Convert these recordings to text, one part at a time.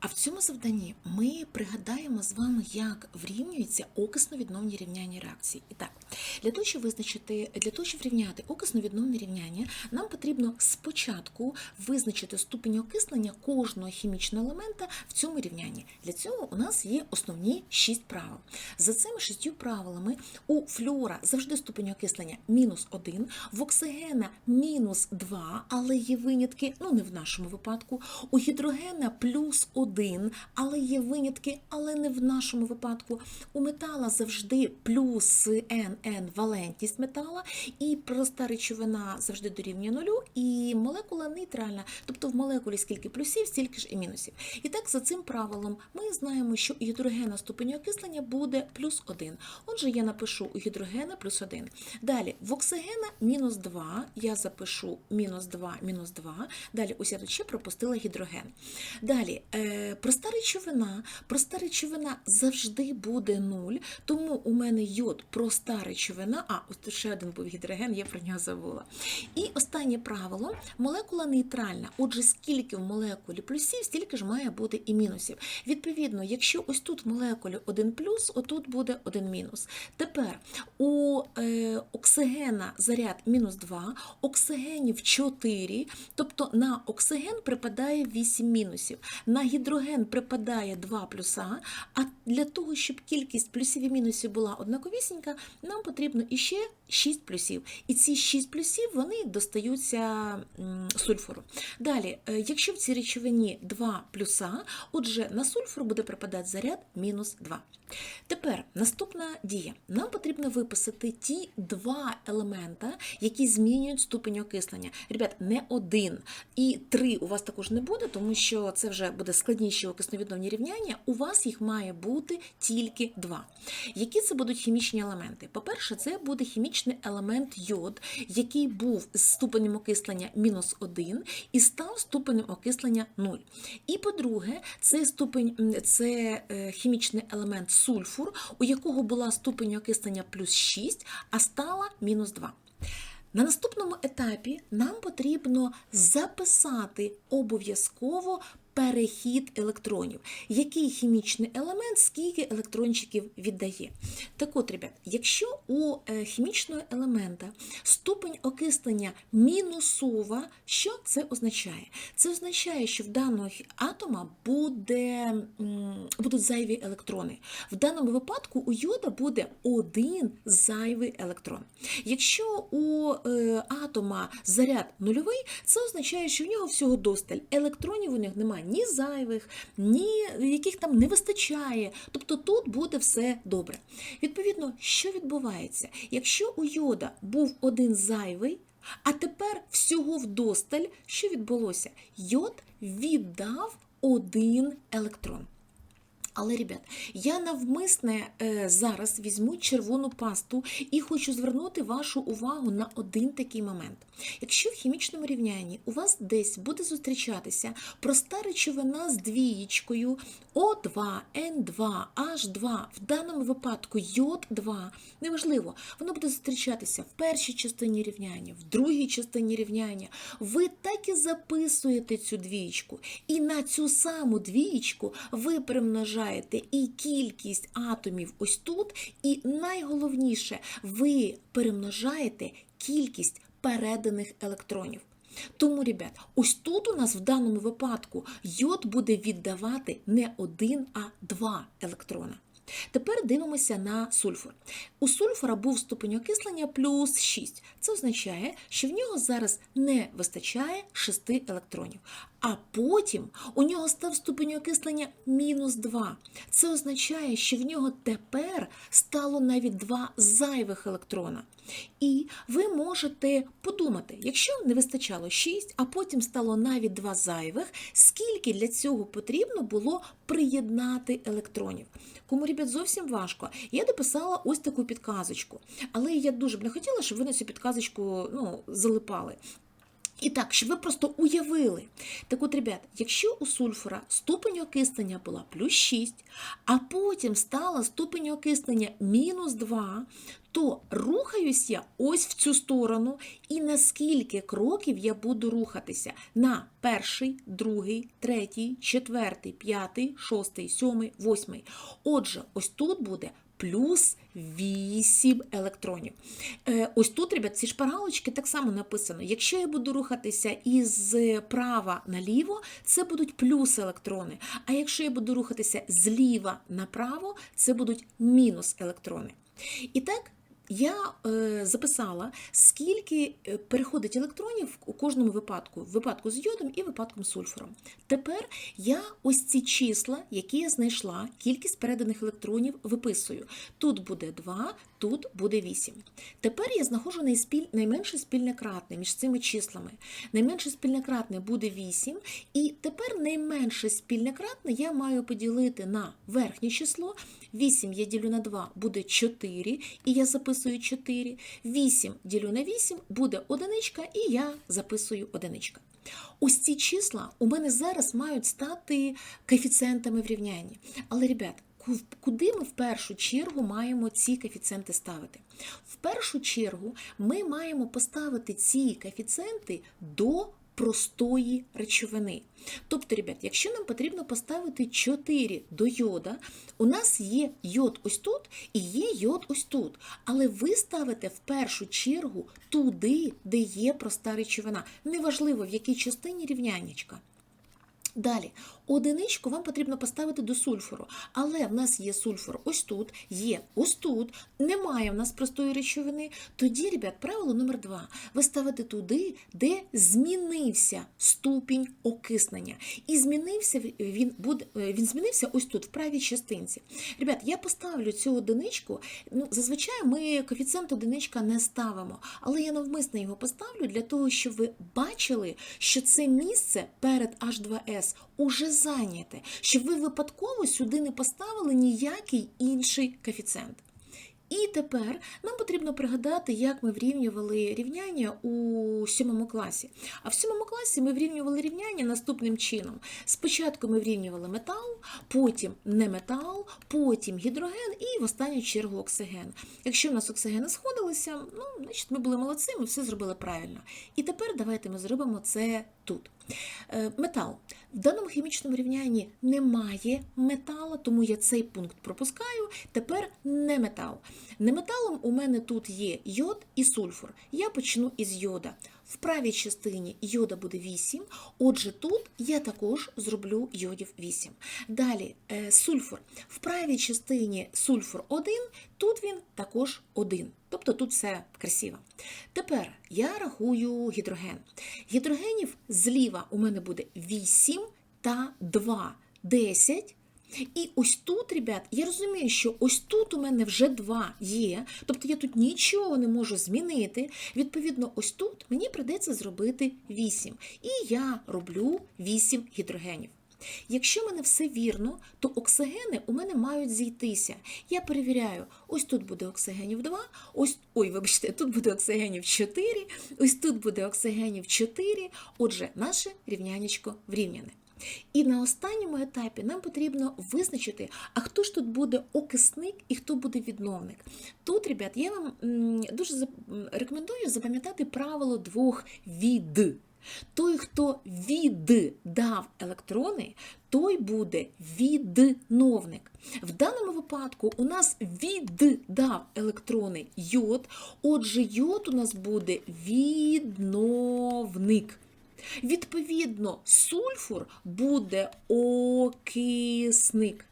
А в цьому завданні ми пригадаємо з вами, як врівнюються окисно-відновні рівняння реакції. І так, для того, щоб визначити, для того, щоб рівняти окисно-відновне рівняння, нам потрібно спочатку визначити ступінь окислення кожного хімічного елемента в цьому рівнянні. Для цього у нас є основні шість правил. За цими шістю правилами у флюора завжди ступінь окислення мінус 1, в оксигена мінус 2, але є винятки, ну не в нашому випадку. У гідрогена плюс 1, але є винятки, але не в нашому випадку. У метала завжди плюс NN валентність метала, і проста речовина завжди дорівнює нулю, і молекула нейтральна. Тобто в молекулі скільки плюсів, стільки ж і мінусів. І так, за цим правилом, ми знаємо, що у гідрогена ступень окислення буде плюс 1. Отже, я напишу у гідрогена плюс 1. Далі, в оксигена мінус 2, я запишу мінус 2, мінус 2. Далі, я ще пропустила гідроген. Далі, е, проста речовина. Проста речовина завжди буде 0, тому у мене йод проста речовина. А, ось ще один був гідроген, я про нього забула. І останнє правило: молекула нейтральна. Отже, скільки в молекулі плюсів, стільки ж має бути і мінусів. Відповідно, якщо ось тут в молекулі 1 плюс, отут буде 1 мінус. Тепер у е, оксигена заряд мінус 2, оксигенів 4, тобто на оксиген припадає 8 мінусів, на гідроген припадає 2 плюса, а для того, щоб кількість плюсів і мінусів була однаковісінька, нам потрібно іще 6 плюсів. І ці 6 плюсів вони достаються сульфуру. Далі, е, якщо в цій речовині 2 плюса, отже, на сульфур буде припадати заряд мінус 2. Тепер наступна дія. Нам потрібно виписати ті два елемента, які змінюють ступень окислення. Ребят, не один і три у вас також не буде, тому що це вже буде складніші окисновідновні рівняння. У вас їх має бути тільки два. Які це будуть хімічні елементи? По-перше, це буде хімічний елемент йод, який був з ступенем окислення мінус 1 і став ступенем окислення 0. І по-друге, це ступень це е, хімічний елемент сульфур, у якого була ступень окислення плюс 6, а стала мінус 2. На наступному етапі нам потрібно записати обов'язково перехід електронів. Який хімічний елемент скільки електрончиків віддає? Так от, ребят, якщо у е, хімічного елемента ступень окислення мінусова, що це означає? Це означає, що в даного атома буде, будуть зайві електрони. В даному випадку у йода буде один зайвий електрон. Якщо у е, атома заряд нульовий, це означає, що в нього всього досталь. Електронів у них немає ні зайвих, ні яких там не вистачає. Тобто тут буде все добре. Відповідно, що відбувається? Якщо у йода був один зайвий, а тепер всього вдосталь, що відбулося? Йод віддав один електрон. Але, ребят, я навмисне е, зараз візьму червону пасту і хочу звернути вашу увагу на один такий момент. Якщо в хімічному рівнянні у вас десь буде зустрічатися проста речовина з двієчкою О2, N2, H2, в даному випадку йод 2, неважливо, воно буде зустрічатися в першій частині рівняння, в другій частині рівняння. Ви так і записуєте цю двієчку, і на цю саму двієчку ви примножаєте і кількість атомів ось тут, і найголовніше, ви перемножаєте кількість переданих електронів. Тому, ребят, ось тут у нас в даному випадку йод буде віддавати не один, а два електрона. Тепер дивимося на сульфур. У сульфура був ступень окислення плюс 6. Це означає, що в нього зараз не вистачає 6 електронів. А потім у нього став ступень окислення мінус 2. Це означає, що в нього тепер стало навіть два зайвих електрона. І ви можете подумати, якщо не вистачало 6, а потім стало навіть два зайвих, скільки для цього потрібно було приєднати електронів. Кому, ребят, зовсім важко, я дописала ось таку підказочку. Але я дуже б не хотіла, щоб ви на цю підказочку ну, залипали. І так, щоб ви просто уявили. Так от, ребят, якщо у сульфура ступень окислення була плюс 6, а потім стала ступень окислення мінус 2, то рухаюсь я ось в цю сторону, і на скільки кроків я буду рухатися на перший, другий, третій, четвертий, п'ятий, шостий, сьомий, восьмий. Отже, ось тут буде плюс 8 електронів. Е, Ось тут, ребят, ці шпаргалочки так само написано. Якщо я буду рухатися із права наліво, це будуть плюс електрони. А якщо я буду рухатися зліва направо, це будуть мінус електрони. І так, я е, записала, скільки е, переходить електронів у кожному випадку, випадку з йодом і випадком з сульфуром. Тепер я ось ці числа, які я знайшла, кількість переданих електронів виписую. Тут буде 2, тут буде 8. Тепер я знаходжу найменше спільне кратне між цими числами. Найменше спільне кратне буде 8, і тепер найменше спільне кратне я маю поділити на верхнє число. 8 я ділю на 2 буде 4, і я записую 4. 8 ділю на 8 буде одиничка, і я записую одиничка. Ось ці числа у мене зараз мають стати коефіцієнтами в рівнянні. Але, ребят, куди ми в першу чергу маємо ці коефіцієнти ставити? В першу чергу ми маємо поставити ці коефіцієнти до простої речовини. Тобто, ребят, якщо нам потрібно поставити 4 до йода, у нас є йод ось тут і є йод ось тут. Але ви ставите в першу чергу туди, де є проста речовина. Неважливо, в якій частині рівняннячка. Далі, одиничку вам потрібно поставити до сульфуру, але в нас є сульфур ось тут, є ось тут, немає в нас простої речовини. Тоді, ребят, правило номер два. Ви ставите туди, де змінився ступінь окиснення. І змінився він буде, е, він змінився ось тут, в правій частинці. Ребят, я поставлю цю одиничку. Ну, зазвичай ми коефіцієнт одиничка не ставимо, але я навмисно його поставлю для того, щоб ви бачили, що це місце перед H2S уже зайняте, щоб ви випадково сюди не поставили ніякий інший коефіцієнт. І тепер нам потрібно пригадати, як ми врівнювали рівняння у сьомому класі. А в сьомому класі ми врівнювали рівняння наступним чином. Спочатку ми врівнювали метал, потім неметал, потім гідроген і в останню чергу оксиген. Якщо в нас оксигени сходилися, ну, значить ми були молодці, ми все зробили правильно. І тепер давайте ми зробимо це тут. Е, Метал. В даному хімічному рівнянні немає метала, тому я цей пункт пропускаю. Тепер не метал. Неметалом у мене тут є йод і сульфур. Я почну із йода. В правій частині йода буде 8, отже, тут я також зроблю йодів 8. Далі е, сульфур. В правій частині сульфур 1, тут він також 1. Тобто тут все красиво. Тепер я рахую гідроген. Гідрогенів зліва у мене буде 8 та 2 10. І ось тут, ребят, я розумію, що ось тут у мене вже 2 є, тобто я тут нічого не можу змінити. Відповідно, ось тут мені придеться зробити 8. І я роблю 8 гідрогенів. Якщо в мене все вірно, то оксигени у мене мають зійтися. Я перевіряю, ось тут буде оксигенів 2, ось, ой, вибачте, тут буде оксигенів 4, ось тут буде оксигенів 4. Отже, наше рівнянечко врівняне. І на останньому етапі нам потрібно визначити, а хто ж тут буде окисник і хто буде відновник. Тут, ребят, я вам дуже рекомендую запам'ятати правило двох від. Той, хто віддав електрони, той буде відновник. В даному випадку у нас віддав електрони йод, отже, йод у нас буде відновник. Відповідно, сульфур буде окисник.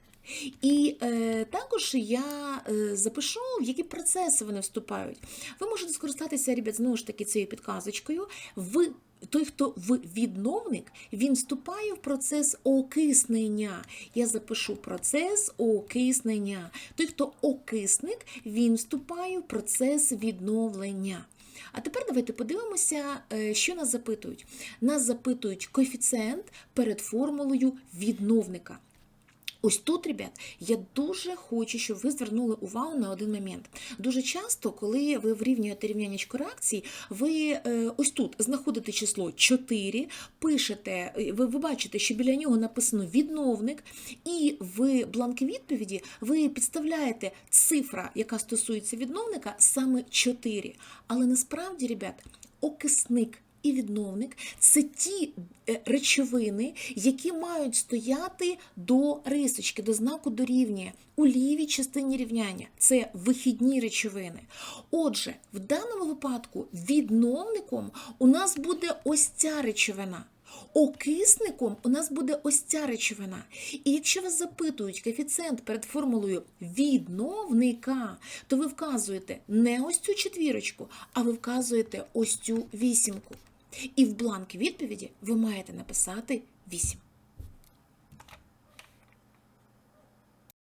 І е, також я е, запишу, в які процеси вони вступають. Ви можете скористатися, ребят, знову ж таки, цією підказочкою. В той, хто в відновник, він вступає в процес окиснення. Я запишу процес окиснення. Той, хто окисник, він вступає в процес відновлення. А тепер давайте подивимося, е, що нас запитують. Нас запитують коефіцієнт перед формулою відновника. Ось тут, ребят, я дуже хочу, щоб ви звернули увагу на один момент. Дуже часто, коли ви врівнюєте рівнянечко реакції, ви е, ось тут знаходите число 4, пишете, е, ви, ви бачите, що біля нього написано відновник, і в бланки відповіді ви підставляєте цифра, яка стосується відновника, саме 4. Але насправді, ребят, окисник і відновник це ті е, речовини, які мають стояти до рисочки, до знаку дорівнює у лівій частині рівняння. Це вихідні речовини. Отже, в даному випадку відновником у нас буде ось ця речовина. Окисником у нас буде ось ця речовина. І якщо вас запитують коефіцієнт перед формулою відновника, то ви вказуєте не ось цю четвірочку, а ви вказуєте ось цю вісімку. І в бланк відповіді ви маєте написати 8.